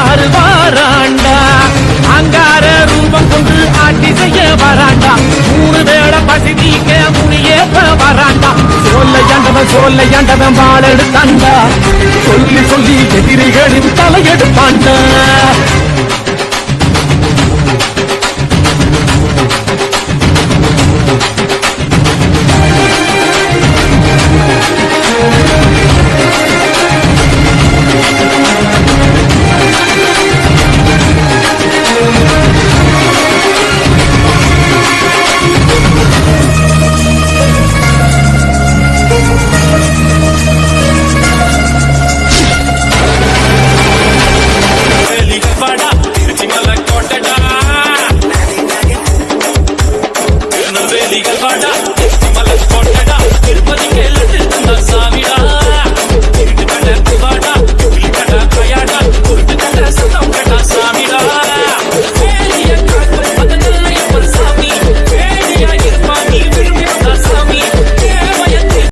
ஆறு வாராண்டா. அங்கார ரூபம் கொண்டு ஆட்சி செய்ய வராண்டா. மூணு வேளை பசி நீக்க முனியேப்ப வராண்டா. சொல்லையாண்டவன் சொல்லையாண்டவன் வாழெடுத்தாண்டா சொல்லி சொல்லி வாடா திருச்சி மலை கோட்டடா வேலிகள் வாடா